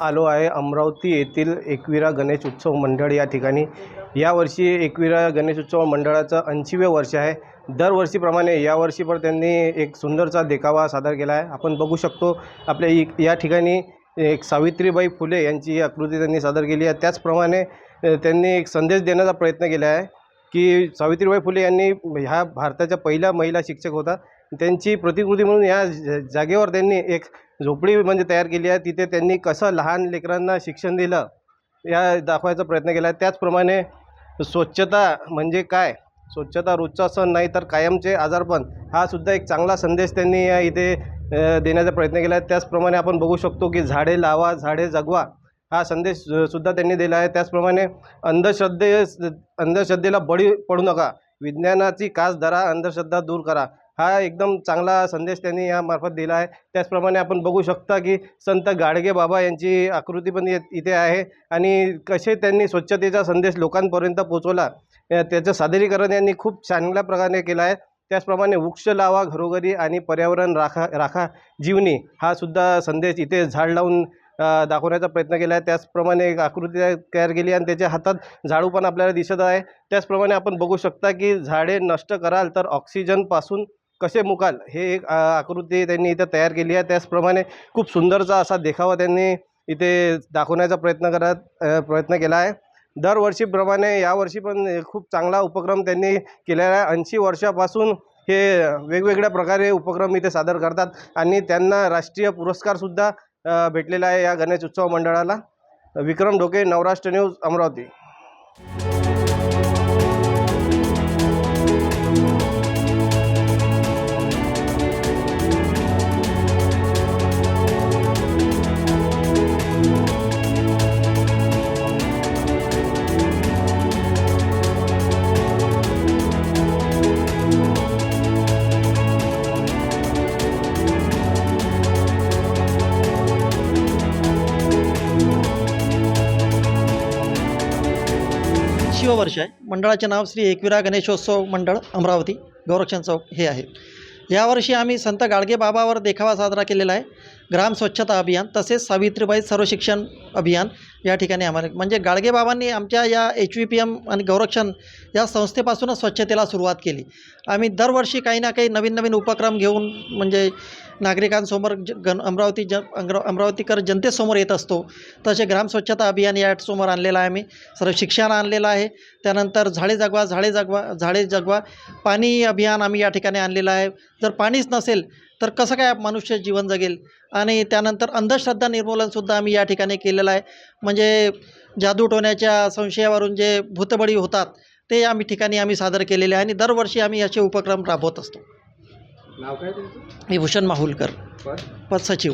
आलो आहे. अमरावती येथील एकविरा गणेश उत्सव मंडळ या ठिकाणी. यावर्षी एकविरा गणेश उत्सव मंडळाचं ऐंशीवे वर्ष आहे. दरवर्षीप्रमाणे यावर्षी पण त्यांनी एक सुंदरचा देखावा सादर केला आहे. आपण बघू शकतो आपल्या इ या ठिकाणी एक सावित्रीबाई फुले यांची आकृती त्यांनी सादर केली आहे. त्याचप्रमाणे त्यांनी एक संदेश देण्याचा प्रयत्न केला आहे की सावित्रीबाई फुले यांनी ह्या भारताच्या पहिल्या महिला शिक्षक होता. त्यांची प्रतिकृती म्हणून या ज- जागेवर त्यांनी एक झोपडी म्हणजे तयार केली आहे. तिथे त्यांनी कसं लहान लेकरांना शिक्षण दिलं या दाखवायचा प्रयत्न केला. आहे त्याचप्रमाणे स्वच्छता म्हणजे काय? स्वच्छता रोजचा सण नाही तर कायमचे आजारपण हा सुद्धा एक चांगला संदेश त्यांनी या इथे देण्याचा प्रयत्न केला आहे. त्याचप्रमाणे आपण बघू शकतो की झाडे लावा झाडे जगवा हा संदेश सुद्धा त्यांनी दिला आहे. त्याचप्रमाणे अंधश्रद्धे अंधश्रद्धेला बळी पडू नका. विज्ञानाची कास धरा अंधश्रद्धा दूर करा. हा एकदम चांगला संदेश त्यांनी यामार्फत दिला आहे. त्याचप्रमाणे आपण बघू शकता की संत गाडगे बाबा यांची आकृती पण इथे आहे आणि कसे त्यांनी स्वच्छतेचा संदेश लोकांपर्यंत पोचवला त्याचं सादरीकरण यांनी खूप चांगल्या प्रकारे केलं आहे. त्याचप्रमाणे वृक्ष लावा घरोघरी आणि पर्यावरण राखा राखा जीवनी हा सुद्धा संदेश इथे झाड लावून दाखवण्याचा प्रयत्न केला आहे. त्याचप्रमाणे एक आकृती तयार केली आणि त्याच्या हातात झाडू पण आपल्याला दिसत आहे. त्याचप्रमाणे आपण बघू शकता की झाडे नष्ट कराल तर ऑक्सिजनपासून कसे मुकाल? हे एक आकृती त्यांनी इथं तयार केली आहे. त्याचप्रमाणे खूप सुंदरचा असा देखावा त्यांनी इथे दाखवण्याचा प्रयत्न करत प्रयत्न केला आहे. दरवर्षीप्रमाणे यावर्षी पण खूप चांगला उपक्रम त्यांनी केलेला आहे. ऐंशी वर्षापासून हे वेगवेगळ्या प्रकारे उपक्रम इथे सादर करतात आणि त्यांना राष्ट्रीय पुरस्कारसुद्धा भेटलेला आहे या गणेश उत्सव मंडळाला. विक्रम ढोके नवराष्ट्र न्यूज अमरावती. वर्ष आहे. मंडळाचे नाव श्री एकविरा गणेशोत्सव मंडळ अमरावती. गौरक्षण चौक हे आहे. यावर्षी आम्ही संत गाडगे बाबावर देखावा साजरा केलेला आहे. ग्राम स्वच्छता अभियान तसेच सावित्रीबाई सर्वशिक्षण अभियान या ठिकाणी आम्हाला म्हणजे गाडगे बाबांनी आमच्या या एच व्ही पी एम आणि गौरक्षण या संस्थेपासूनच स्वच्छतेला सुरुवात केली. आम्ही दरवर्षी काही ना काही नवीन नवीन उपक्रम घेऊन म्हणजे नागरिकांसमोर ज गण अमरावती ज अंग्र अमरावतीकर जनतेसमोर येत असतो. तसे ग्राम स्वच्छता अभियान या समोर आणलेलं आहे आम्ही. सर्व शिक्षण आणलेलं आहे. त्यानंतर झाडे जगवा झाडे जगवा झाडे जगवा पाणी अभियान आम्ही या ठिकाणी आणलेलं आहे. जर पाणीच नसेल तर कसं काय मनुष्य जीवन जगेल? आणि त्यानंतर अंधश्रद्धा निर्मूलनसुद्धा आम्ही या ठिकाणी केलेलं आहे. म्हणजे जादू टोण्याच्या संशयावरून जे भूतबळी होतात ते आम्ही ठिकाणी आम्ही सादर केलेले आहे. आणि दरवर्षी आम्ही असे उपक्रम राबवत असतो. नाव काय विभूषण माहुलकर. पद? पदसचिव.